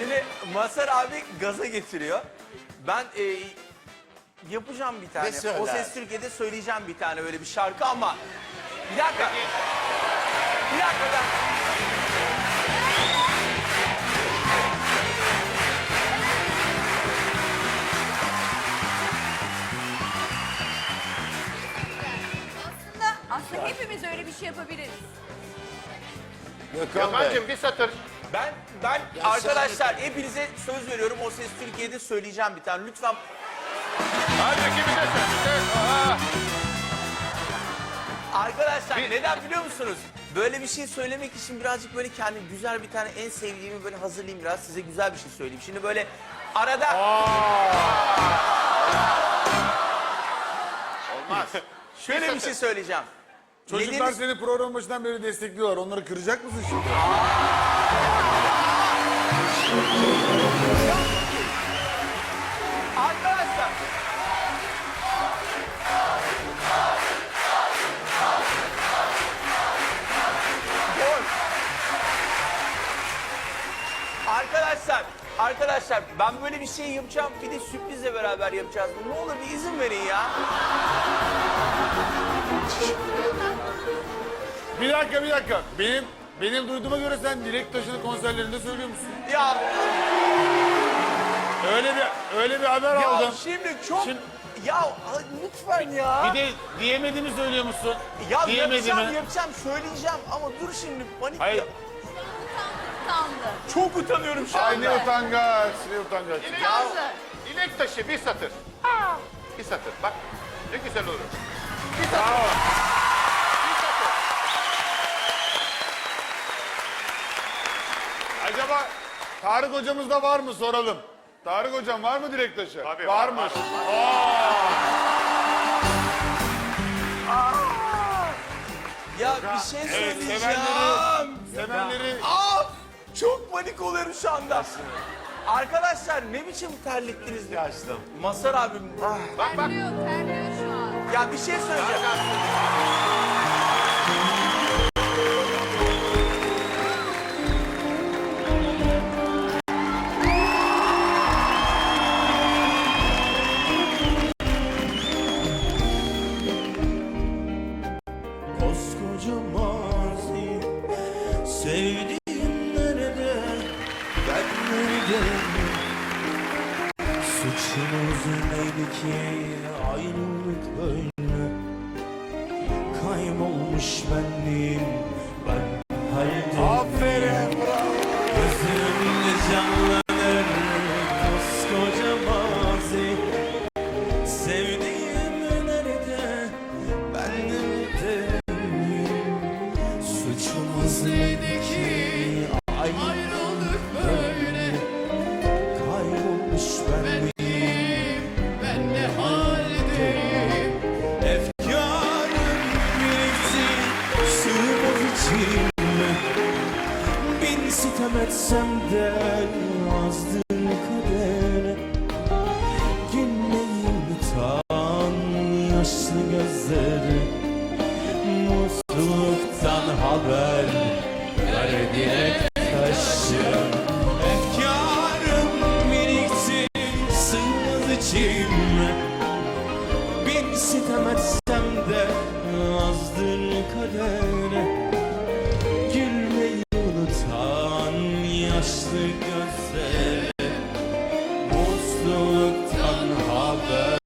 Şimdi Masar abi gaza getiriyor. Ben e, yapacağım bir tane. Ne söyler? O Ses Türkiye'de söyleyeceğim bir tane öyle bir şarkı ama... Bir dakika. Bir dakika. bir dakika. Aslında, hepimiz öyle bir şey yapabiliriz. Gökhan Bey. Gökhan'cığım bir satır. Ben ben arkadaşlar hepinize söz veriyorum. O Ses Türkiye'de söyleyeceğim bir tane. Lütfen Hadi ikimize söyle. Aa, Arkadaşlar Bir- neden biliyor musunuz? Böyle bir şey söylemek için birazcık böyle kendi güzel bir tane en sevdiğimi böyle hazırlayayım biraz size güzel bir şey söyleyeyim. Şimdi böyle arada Olmaz. şöyle bir şey söyleyeceğim. Çocuklar Nedeni- seni program başından beri destekliyorlar. Onları kıracak mısın şimdi? Arkadaşlar. Gol. Arkadaşlar, arkadaşlar ben böyle bir şey yapacağım. Bir de sürprizle beraber yapacağız. Ne olur bir izin verin ya. Bir dakika bir dakika. Benim benim duyduğuma göre sen Dilek Taşı'nın konserlerinde söylüyor musun? Ya, Öyle bir öyle bir haber ya aldım. şimdi çok... Şimdi- Ya lütfen ya. Bir de diyemediğini söylüyor musun? ya Diyemedi yapacağım, mi? yapacağım, söyleyeceğim ama dur şimdi panik Hayır. Utandı. Çok utanıyorum şu Ay anda. ne utangaç, ne utangaç. Utandı. dilek taşı bir satır. Bir satır bak. Ne güzel olur. Bravo. Bir satır. Acaba Tarık hocamızda var mı soralım. Tarık hocam var mı Dilek Taşı? Tabii, var, Varmış. Ya bir şey Evet, söyleyeceğim. sevenleri, sevenleri Aa, çok panik oluyorum şu anda. Arkadaşlar ne biçim terlettiniz ya işte. Masar abim. ah. Bak bak. Terliyor, terliyor şu an. Ya bir şey söyleyeceğim. Sevdiğim nerede? Ben nerede? Suçumuz neydi ki? Ayrılık böyle. Kaybolmuş benliğim Ben etsem de Azdır kadere Gülmeyim utan Yaşlı gözleri Mutluluktan haber Ver dilek taşım. Efkarım birikti Sığmaz içime haber.